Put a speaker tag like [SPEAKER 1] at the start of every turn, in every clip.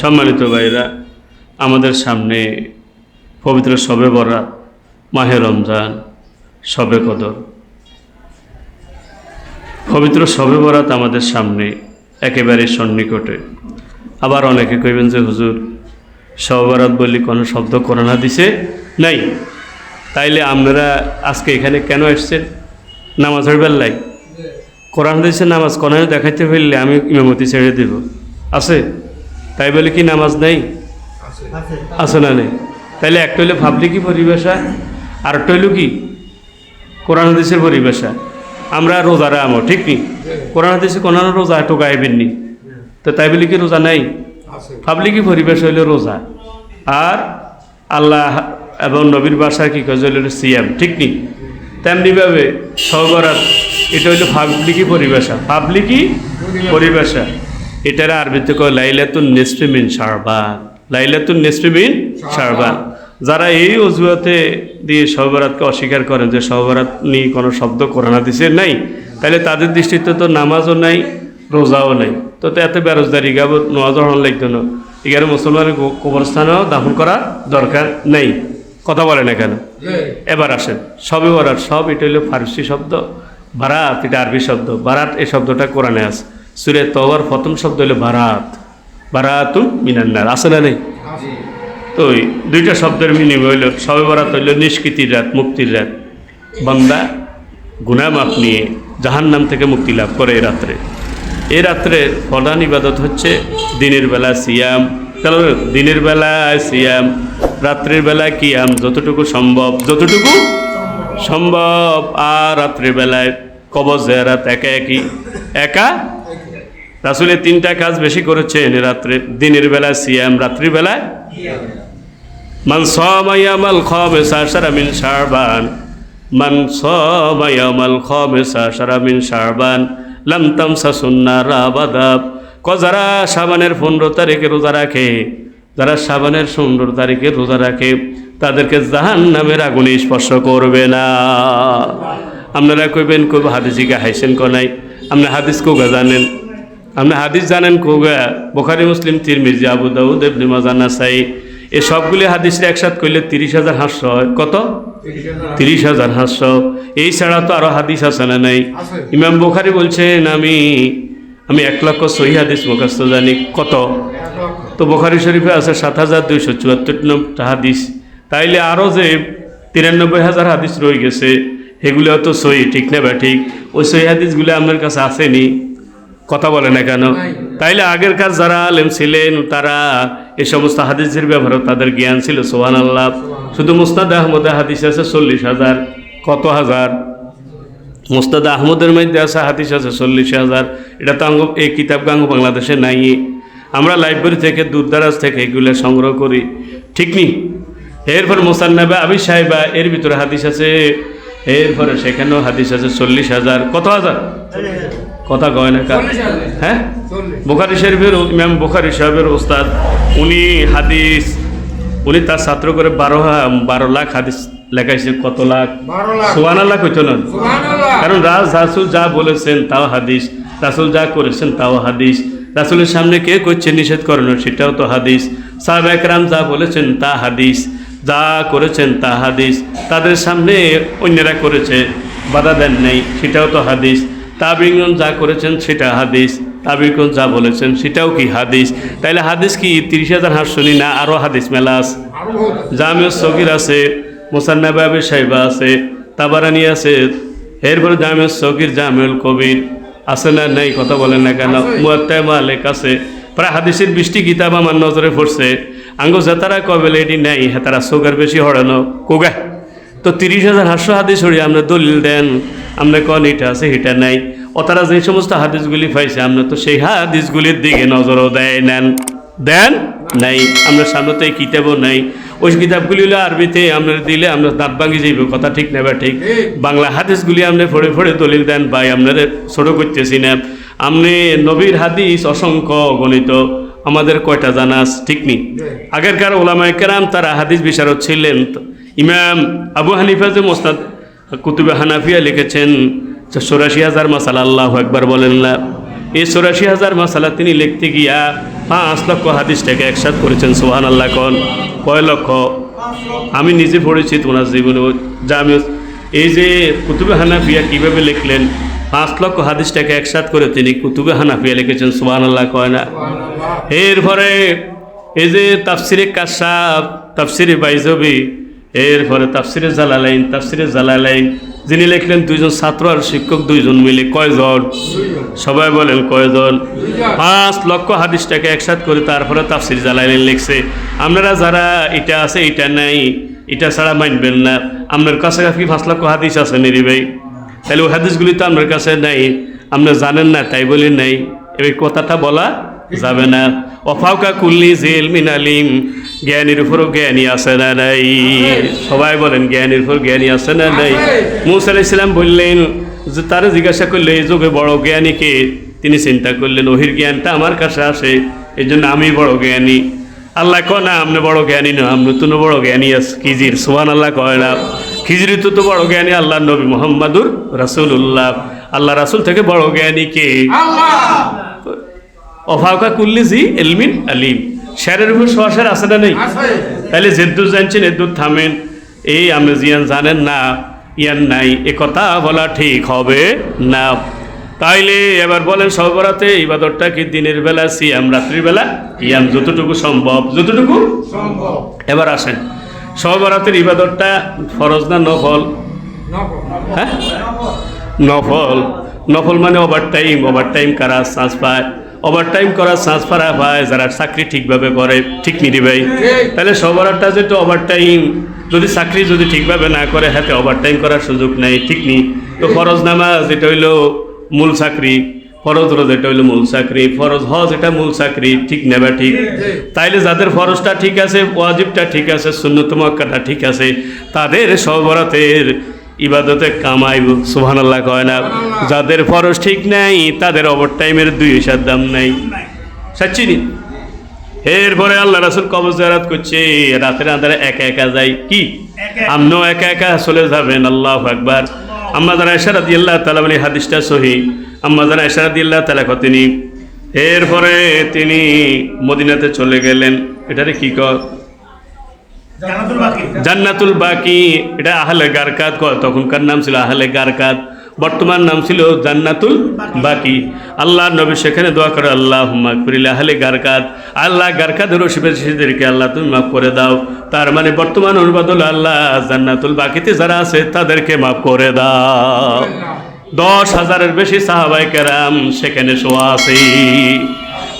[SPEAKER 1] সম্মানিত ভাইরা আমাদের সামনে পবিত্র শবে বরাত মাহে রমজান শবে কদর। পবিত্র শবে বরাত আমাদের সামনে একেবারে সন্নিকটে। আবার অনেকে কইবেন যে হুজুর শবে বরাত বলি কোনো শব্দ করোনা দিছে নাই? তাইলে আপনারা আজকে এখানে কেন এসছেন? নামাজ হইবার লাই? কোরআন দিয়েছে নামাজ কোরআনে দেখাইতে ফেললে আমি ইমামতি ছেড়ে দেব। আছে? তাই বলে কি নামাজ নেই? আছে। না নেই? তাইলে একটা হইলে পাবলিকই পরিবেশা আর একটা হইল কি? কোরআন হাদিসের পরিবেশা। আমরা রোজারা আমো ঠিক নি? কোরআন হাদিসে কোন রোজা টোকাইবেন নি। তো তাই বলে কি রোজা নাই? পাবলিকই পরিবেশ হইল রোজা। আর আল্লাহ এবং নবীর বাসা কি কাজ হইল সিয়াম ঠিক নি? তেমনিভাবে সবরাত এটা হইল পাবলিকই পরিবেশা। পাবলিকই পরিবেশা। এটার আরবিতে কয় লাইলাতুন নেসফিমিন শারবান। লাইলাতুন নেসফিমিন শারবান। যারা এই অজুহাতে দিয়ে সহবরাতকে অস্বীকার করেন যে সহবরাত নিয়ে কোনো শব্দ কোরআনা দিছে নাই, তাহলে তাদের দৃষ্টিতে তো নামাজও নাই, রোজাও নাই। তো এত বেরোজদারি গাব হন লাগতো না। এখানে মুসলমানের কবরস্থানেও দাফন করা দরকার নেই। কথা বলে না কেন এবার আসেন। সবে বরাত, সব এটা হলো ফার্সি শব্দ। বারাত এটা আরবি শব্দ। বারাত এই শব্দটা কোরআনে আছে। সুরে তবর প্রথম শব্দ হলো বারাত। বারাতুম মিনান্নার আছে না নেই? তো ওই দুইটা শব্দের মিনিং হইল সবে বরাত হইল নিষ্কৃতির রাত মুক্তির রাত। বান্দা গুনা মাপ নিয়ে জাহান্নাম থেকে মুক্তি লাভ করে এই রাত্রে। এই রাত্রে প্রধান ইবাদত হচ্ছে দিনের বেলা সিয়াম। কারণ দিনের বেলায় সিয়াম রাত্রের বেলায় কিয়াম যতটুকু সম্ভব যতটুকু সম্ভব। আর রাত্রের বেলায় কবজ জেয়ারাত একা একই একা রাসুলে তিনটা কাজ বেশি করেছেন রাত্রে, দিনের বেলা সিয়াম, রাত্রির বেলায়? মান সমায়ামাল খামেসা সারা মিন শারবান মান সমায়ামাল খামেসা সারা মিন শারবান লাম তামসা সুন্নার আবাদাব ক যারা সাবানের পনেরো তারিখে রোজা রাখে, যারা সাবানের পনেরো তারিখে রোজা রাখে, তাদেরকে জাহান নামের আগুনে স্পর্শ করবে না। আপনারা কইবেন, কইব হাদিসিকে হাইসেন কনাই আপনি হাদিস কোগা জানেন আপনি হাদিস জানেন কোগা বোখারি মুসলিম তিরমিজি আবু দাউদ ইবনে মাজা নাসাই এই সবগুলি হাদিসের একসাথ করলে তিরিশ হাজার হাস্য হয় কত? তিরিশ হাজার হাস্য এই ছাড়া তো আরও হাদিস আছে না নাই? ইমাম বোখারি বলছেন আমি আমি এক লক্ষ সহি হাদিস মুখস্থ জানি। কত? তো বোখারি শরীফে আছে সাত হাজার দুইশো চুয়াত্তর নম্বর হাদিস। তাইলে আরও যে তিরানব্বই হাজার হাদিস রয়ে গেছে সেগুলো তো সহি ঠিক না বা ঠিক? ওই সহি হাদিসগুলো আপনার কাছে আসেনি। কথা বলে না কেন? তাইলে আগের কাজ যারা আলেম ছিলেন তারা এই সমস্ত হাদিসের ব্যাপারে তাদের জ্ঞান ছিল সোহান আল্লাহ শুধু মুস্তাদ আহমদে হাদিস আছে চল্লিশ হাজার কত হাজার? মুস্তাদ আহমদের মধ্যে আছে হাদিস আছে চল্লিশ হাজার। এটা তো আঙ্গ এই কিতাব গাঙ্গ বাংলাদেশে নাই? আমরা লাইব্রেরি থেকে দূরদারাজ থেকে এগুলো সংগ্রহ করি। ঠিক নি? এরপর মোসান্নাবে আবি সাহেবা এর ভিতরে হাদিস আছে এরপরে সেখানেও হাদিস আছে চল্লিশ হাজার। কত হাজার। কথা কয় না কার হ্যাঁ? বোখারি শরীফের ইমাম বোখারি সাহেবের ওস্তাদ উনি হাদিস উনি তার ছাত্র করে বারো হা- বারো লাখ হাদিস লেখাইছে কত লাখ? সোয়ান লাখ। হইতো না? কারণ রাজ রাসুল যা বলেছেন তাও হাদিস রাসুল যা করেছেন তাও হাদিস। রাসুলের সামনে কে করছে নিষেধ করেন সেটাও তো হাদিস। সাহেব একরাম যা বলেছেন তা হাদিস যা করেছেন তা হাদিস। তাদের সামনে অন্যরা করেছে বাধা দেন নেই সেটাও তো হাদিস। তাবিগণ যা করেছেন সেটা হাদিস তাবিগণ যা বলেছেন সেটাও কি হাদিস? তাইলে হাদিস কি? তিরিশ হাজার হাঁস শুনি না আরও হাদিস মেলা আছে। জামিউ সগির আছে মোসান্নাবাবের সাহেবা আছে তাবারানি আছে এরপরে জামিউ সগির জামিউল কবির আছে না নাই কথা বলেন না কেন? মুয়াত্তায় মালিক আছে। প্রায় হাদিসের বৃষ্টি কিতাব আমার নজরে পড়ছে। আঙ্গ যাতারা কবেলে এটি নাই হেতারা সুগার বেশি হড়ানো। কোগা? তো তিরিশ হাজার হাস্য হাদিস হড়ি আমরা দলিল দেন। আমরা কন এটা আছে এটা নাই। ও তারা যে সমস্ত হাদিসগুলি পাইছে আমরা তো সেই হাদিসগুলির দিকে নজরও দেয় নেন। দেন? নাই। আমরা সামনে তো এই কিতাবও নাই। ওই কিতাবগুলি হলো আরবিতে আমরা দিলে আমরা দাঁত ভাঙি যাইব কথা ঠিক নেবা ঠিক? বাংলা হাদিসগুলি আপনি ফড়ে ফড়ে দলিল দেন ভাই আপনারা ছোট করতেছি না। আপনি নবীর হাদিস অসংখ্য গণিত আমাদের কয়টা জানা আছে? ঠিক নেই আগেরকার ওলামায় কেরাম তারা হাদিস বিশারদ ছিলেন। ইমাম আবু হানিফা যে মোস্তাদ কুতুবে হানাফিয়া লিখেছেন চৌরাশি হাজার মাসালা, আল্লাহ একবার বলেন না। এই চৌরাশি হাজার মাসালা তিনি লিখতে গিয়া পাঁচ লক্ষ হাদিস থেকে একসাথ করেছেন সোহান আল্লাহ কন। কয় লক্ষ? আমি নিজে পড়েছি তোমার জীবনে। জামি এই যে কুতুবে হানাফিয়া কীভাবে লিখলেন, পাঁচ লক্ষ হাদিসটাকে একসাথ করে তিনি কুতুবে হানাফিয়া লিখেছেন সোহান আল্লাহ কয় না? এরপরে এই যে তাফসিরে কাশাব তাফসিরে বাইজবি এরপরে তাফসিরে জালালাইন তাফসিরে জালালাইন। যিনি লিখলেন দুইজন ছাত্র আর শিক্ষক দুইজন মিলে, কয়জন? সবাই বলেন কয়জন? পাঁচ লক্ষ হাদিসটাকে একসাথ করে তারপরে তাফসির জালালাইন লিখছে। আপনারা যারা এটা আছে, এটা নাই, এটা ছাড়া মানবেন না। আপনার কাছে কি পাঁচ লক্ষ হাদিস আছে নিরি ভাই? তাহলে ওই হাদিসগুলি তো আপনার কাছে নাই, আপনি জানেন না, তাই বলি নাই। এবার কথাটা বলা যাবে না অফাউকা কুল্লি জেল মিনালিম, জ্ঞানীর উপরও জ্ঞানী আছে না নাই। সবাই বলেন, জ্ঞানীর উপর জ্ঞানী আছে না নাই। মুসা ইসলাম বললেন, যে তারা জিজ্ঞাসা করলে, এই যুগে বড় জ্ঞানীকে তিনি চিন্তা করলেন ওহির জ্ঞানটা আমার কাছে আসে এই জন্য আমি বড় জ্ঞানী। আল্লাহ কয়, না আপনি বড় জ্ঞানী না আপনি তো বড় জ্ঞানী আছে, খিজির। সোহান আল্লাহ কয় না। খিজির তো তো বড় জ্ঞানী আল্লাহ নবী মোহাম্মদুর রাসুল্লাহ আল্লাহ রাসুল থেকে বড় জ্ঞানী কে? অফাউকা কুল্লি জি এলমিন আলিম। স্যারের উপর সোয়াশের আছে না নেই? তাহলে যেদুর জানছেন এদুর থামেন। এই আপনি জিয়ান জানেন না ইয়ান নাই এ কথা বলা ঠিক হবে না। তাইলে এবার বলেন সবরাতে ইবাদতটা কি দিনের বেলা সিয়াম রাত্রির বেলা? ইয়াম যতটুকু সম্ভব যতটুকু এবার আসেন। সবরাতের ইবাদতটা ফরজ না নফল? হ্যাঁ? নফল। নফল মানে ওভার টাইম ওভার টাইম করার চান্স পায়? ওভার টাইম করার চান্স পারা পায় যারা চাকরি ঠিকভাবে করে ঠিক নিদি ভাই। তাহলে সবরারটা যেহেতু ওভার টাইম যদি চাকরি যদি ঠিকভাবে না করে হাতে ওভার টাইম করার সুযোগ নেই ঠিক নেই। তো ফরজ নামাজ যেটা হইল মূল চাকরি। ফরজ রোজ এটা হইল মূল চাকরি। ফরজ হজ এটা মূল চাকরি ঠিক নেবা ঠিক? তাইলে যাদের ফরজটা ঠিক আছে ওয়াজিবটা ঠিক আছে শূন্যতম শূন্যতমক্কাটা ঠিক আছে তাদের সবরাতের ইবাদতে কামাইব সুবহানাল্লাহ কয় না? যাদের ফরজ ঠিক নাই তাদের ওভার টাইমের দুই হিসাব দাম নাই। সাচ্চিনি এরপরে আল্লাহ রাসুল কবর জারাত করছে রাতের আন্ধারে একা একা যাই কি? আমরাও একা একা চলে যাবেন আল্লাহ একবার আম্মা এশারাত আল্লাহ তালা বলি হাদিসটা সহি। আম্মা এশারাত আল্লাহ তালা তিনি এরপরে তিনি মদিনাতে চলে গেলেন। এটারে কি কর জান্নাতুল বাকি। এটা আহলে গারকাত তখনকার নাম ছিল আহলে গারকাত বর্তমান নাম ছিল জান্নাতুল বাকি। আল্লাহ নবী সেখানে দোয়া করে আল্লাহ মাফ করিলে আহলে গারকাত। আল্লাহ গারকাতের শিশুদেরকে আল্লাহ তুমি মাফ করে দাও। তার মানে বর্তমান অনুবাদ হলো আল্লাহ জান্নাতুল বাকিতে যারা আছে তাদেরকে মাফ করে দাও। দশ হাজারের বেশি সাহাবাই কেরাম সেখানে শোয়া আছে।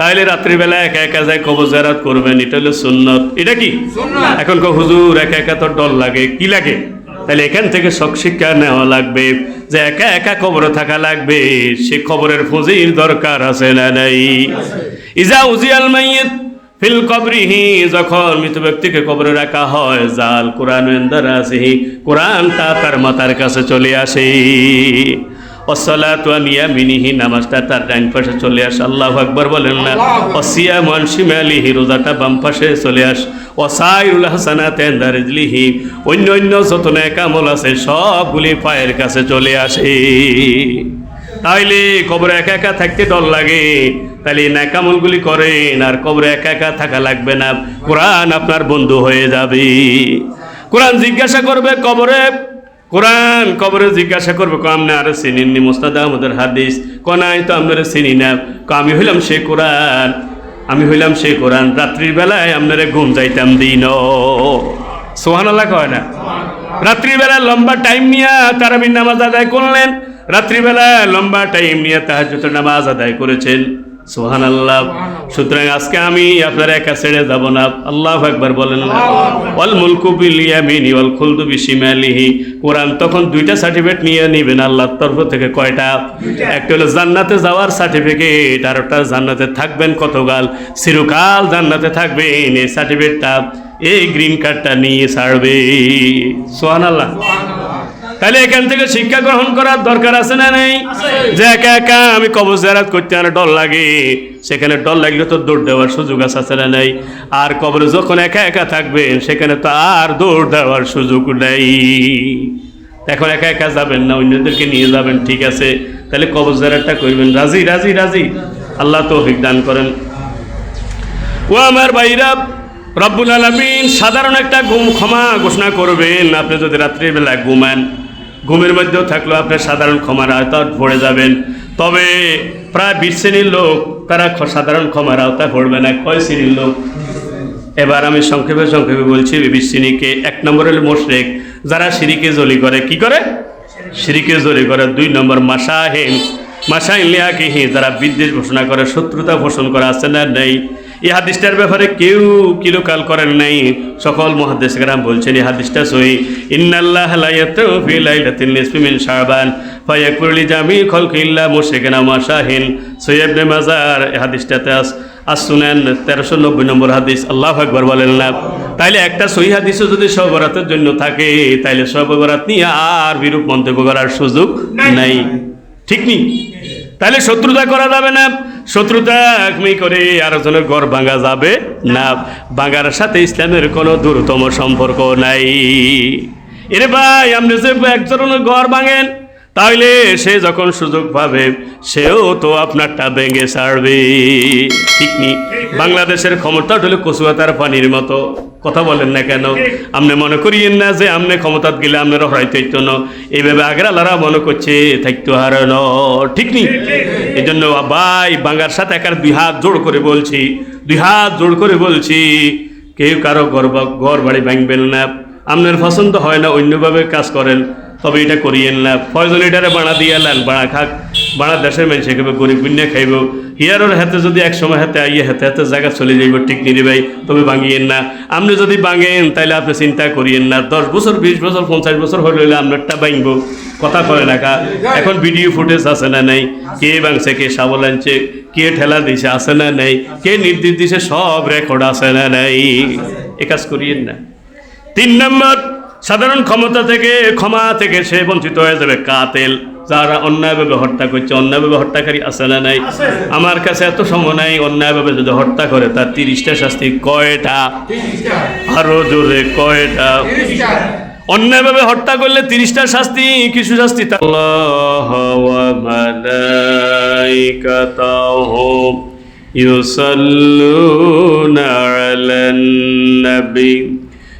[SPEAKER 1] তাইলে রাত্রিবেলা একা একা যায় কবর জারাত করবেন এটা হলো সুন্নত। এটা কি? এখন হুজুর একা একা তো ডর লাগে কি লাগে? তাহলে এখান থেকে সব শিক্ষা নেওয়া লাগবে যে একা একা কবরে থাকা লাগবে সে খবরের পুঁজির দরকার আছে না নাই? ইজা উজিয়াল মাইয়িত ফিল কবরিহি যখন মৃত ব্যক্তিকে কবরে রাখা হয় জাল কোরআন আসিহি কোরআনটা তার মাতার কাছে চলে আসে। নামাজটা তার ডান পাশে চলে আস। আল্লাহ আকবর বলেন না অসিয়া মনসিম আলিহি রোজাটা বাম পাশে চলে আস। অসাইরুল হাসানাত এন্দারিজলিহি অন্য অন্য যত নেকামল আছে সবগুলি পায়ের কাছে চলে আসে। তাইলে কবরে একা একা থাকতে ডর লাগে। তাইলে তাহলে ন্যাকামলগুলি করেন আর কবরে একা একা থাকা লাগবে না। কোরআন আপনার বন্ধু হয়ে যাবে। কোরআন জিজ্ঞাসা করবে কবরে কোরআন কবরে জিজ্ঞাসা করবে ক আপনি আরে চিনিনি মোস্তাদ আহমদের হাদিস কনাই তো আপনারা চিনি না। আমি হইলাম সে কোরআন, আমি হইলাম সে কোরআন। রাত্রির বেলায় আপনারা ঘুম যাইতাম দিন। সোহান আল্লাহ কয় না? রাত্রিবেলা লম্বা টাইম নিয়ে তারাবির নামাজ আদায় করলেন। রাত্রিবেলা লম্বা টাইম নিয়ে তাহাজ্জুদের নামাজ আদায় করেছেন। সোহান আল্লাহ সুতরাং আজকে আমি আপনার একা ছেড়ে যাব না। আল্লাহ একবার বলেন না অল মুলকু বিল ইয়ামিনি ওয়াল খুলদু বিশিমালিহি। কোরআন তখন দুইটা সার্টিফিকেট নিয়ে নেবেন আল্লাহর তরফ থেকে কয়টা? একটা হলো জান্নাতে যাওয়ার সার্টিফিকেট আর একটা জান্নাতে থাকবেন কতকাল? চিরকাল জান্নাতে থাকবেন এই সার্টিফিকেটটা এই গ্রিন কার্ডটা নিয়ে ছাড়বে। সোহান আল্লাহ তাহলে এখান থেকে শিক্ষা গ্রহণ করার দরকার আছে না নেই? যে একা একা আমি কবজ জারাত করতে আমার ডর লাগে সেখানে ডর লাগলে তো দৌড় দেওয়ার সুযোগ আছে না নেই? আর কবরে যখন একা একা থাকবেন সেখানে তো আর দৌড় দেওয়ার সুযোগ নেই। এখন একা একা যাবেন না অন্যদেরকে নিয়ে যাবেন ঠিক আছে? তাহলে কবজ জারাতটা করবেন। রাজি রাজি রাজি। আল্লাহ তো দান করেন। ও আমার ভাইরা রব্বুল আলমিন সাধারণ একটা ঘুম ক্ষমা ঘোষণা করবেন। আপনি যদি রাত্রিবেলা ঘুমান ঘুমের মধ্যেও থাকলেও আপনি সাধারণ ক্ষমার আওতায় পড়ে যাবেন। তবে প্রায় বিশ শ্রেণির লোক, তারা সাধারণ ক্ষমার আওতায় পড়বে না। কয় শ্রেণির লোক? এবার আমি সংক্ষেপে সংক্ষেপে বলছি, বিবির শ্রেণীকে এক নম্বরের মোশরেক। যারা সিঁড়িকে জলি করে, কি করে? সিঁড়িকে জলি করে। দুই নম্বর মাসাহেন। মাসাইন লিয়াকিহি, যারা বিদ্বেষ ঘোষণা করে, শত্রুতা পোষণ করা, আছে না নেই? এই হাদিসটার ব্যাপারে কেউ কিলোকাল করেন নাই। সকল মহাদেশ গ্রাম বলছেন এই হাদিসটা সহি। ইন্নাল্লাহ লা ইয়াতু ফি লাইলাতিন নিসফি মিন শাবান ফায়াকুরু লি জামি খালকি ইল্লা মুশরিকানা মাশাহিন। সৈয়দ ইবনে মাজার এই হাদিসটাতে আস আসুনেন তেরোশো নব্বই নম্বর হাদিস আল্লাহ একবার বলেন না। তাইলে একটা সহি হাদিসও যদি সবরাতের জন্য থাকে তাইলে সবরাত নিয়ে আর বিরূপ মন্তব্য করার সুযোগ নাই। ঠিক নেই তাহলে শত্রুতা করা যাবে না। শত্রুতা একমি করে আরেকজনের ঘর ভাঙা যাবে না। ভাঙার সাথে ইসলামের কোনো দূরতম সম্পর্ক নাই। এরে ভাই, আপনি যে একজনের ঘর ভাঙেন তাহলে সে যখন সুযোগ পাবে, সেও তো আপনারটা ভেঙে ছাড়বে। ঠিক নি? বাংলাদেশের ক্ষমতা হলো কচুয়াতার পানির মতো। কথা বলেন না কেন? আপনি মনে করিয়েন না যে আপনি ক্ষমতাত গেলে আপনারা হয়তো হইতো না। এইভাবে আগরালারা মনে করছে থাকতো আর ঠিক নি? এই জন্য ভাই, বাঙ্গার সাথে একার দুই হাত জোড় করে বলছি, দুই হাত জোড় করে বলছি, কেউ কারও ঘর ঘর বাড়ি ভাঙবেন না। আপনার পছন্দ হয় না, অন্যভাবে কাজ করেন। তবে এটা করিয়েন না। ফয়জন এটারে বাড়া দিয়ে এলেন বাড়া খাক, বাড়া দেশের মানুষে খাবে গরিব গুণে খাইব। হিয়ারের হাতে যদি এক সময় হাতে আইয়ে হাতে হাতে জায়গা চলে যাইব, ঠিক নিরি ভাই, তবে ভাঙিয়েন না। আপনি যদি ভাঙেন তাহলে আপনি চিন্তা করিয়েন না। দশ বছর, বিশ বছর, পঞ্চাশ বছর হলে আপনারটা ভাঙব। কথা কয় না কা, এখন ভিডিও ফুটেজ আছে না নাই? কে ভাঙছে, কে সাবল আনছে, কে ঠেলা দিছে, আছে না নাই? কে নির্দেশ দিছে, সব রেকর্ড আছে না নাই? এ কাজ করিয়েন না। তিন নম্বর সাধারণ ক্ষমতা থেকে ক্ষমা থেকে সে বঞ্চিত হয়ে যাবে কাতেল। যারা অন্যায়ভাবে হত্যা করছে অন্যায়ভাবে হত্যাকারী আছে না নাই? আমার কাছে এত সময় নাই অন্যায়ভাবে যদি হত্যা করে তার তিরিশটা শাস্তি কয়টা? আরও জোরে কয়টা? অন্যায়ভাবে হত্যা করলে তিরিশটা শাস্তি কিছু শাস্তি ইউসাল্লুনা আলান নবী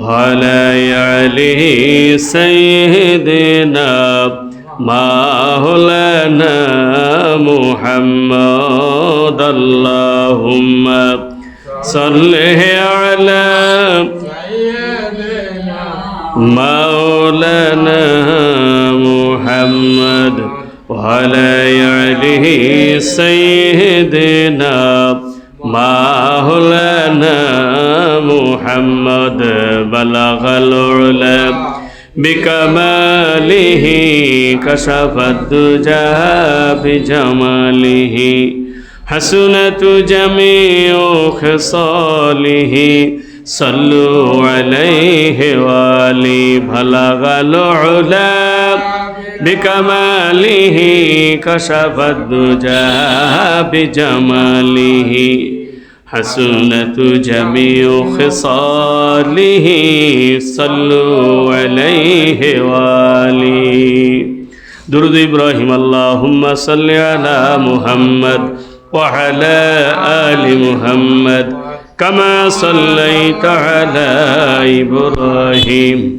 [SPEAKER 1] وعلى علي سيدنا مولانا محمد. اللهم صل على سيدنا مولانا محمد. وعلى آله سيدنا مولانا محمد بلغ العلا بكماله كشف الدجى بجماله حسنة جميع خصاله صلوا عليه وآله بلغ العلا بكماله كشف الدجى بجماله حسنة جميع خصاله صلوا عليه وآله درود إبراهيم اللهم صل على محمد وعلى آل محمد كما صليت على إبراهيم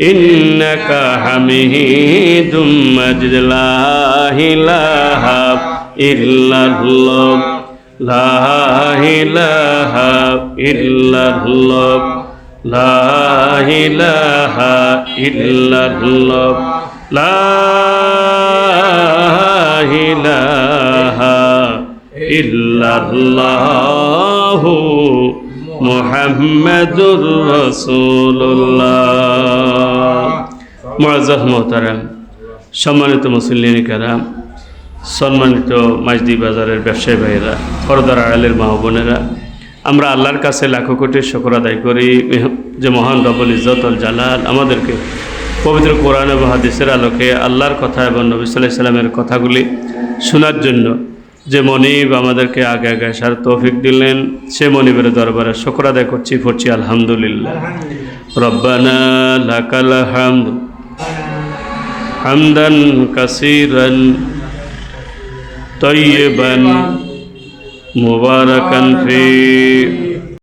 [SPEAKER 1] إنك حميد مجد لا إله إلا الله لا إله إلا الله لا إله إلا الله لا إله إلا الله মুহাম্মাদুর রাসূলুল্লাহ। মুআজ্জাজ মোহতারাম, সম্মানিত মুসল্লিন কারাম, সম্মানিত মাইজদি বাজারের ব্যবসায়ী ভাইয়েরা পরদার আড়ালের মা বোনেরা, আমরা আল্লাহর কাছে লাখো কোটি শকর আদায় করি। যে মহান রবুল ইজ্জতুল জালাল আমাদেরকে পবিত্র কোরআন এবং হাদিসের আলোকে আল্লাহর কথা এবং নবী সাল্লাহ সাল্লামের কথাগুলি শোনার জন্য যে মনিব আমাদেরকে আগে আগে আসার তৌফিক দিলেন, সে মনিবের দরবারে শকর আদায় করছি, পড়ছি আলহামদুলিল্লাহ। রব্বানা মুবারকান হামদান ফি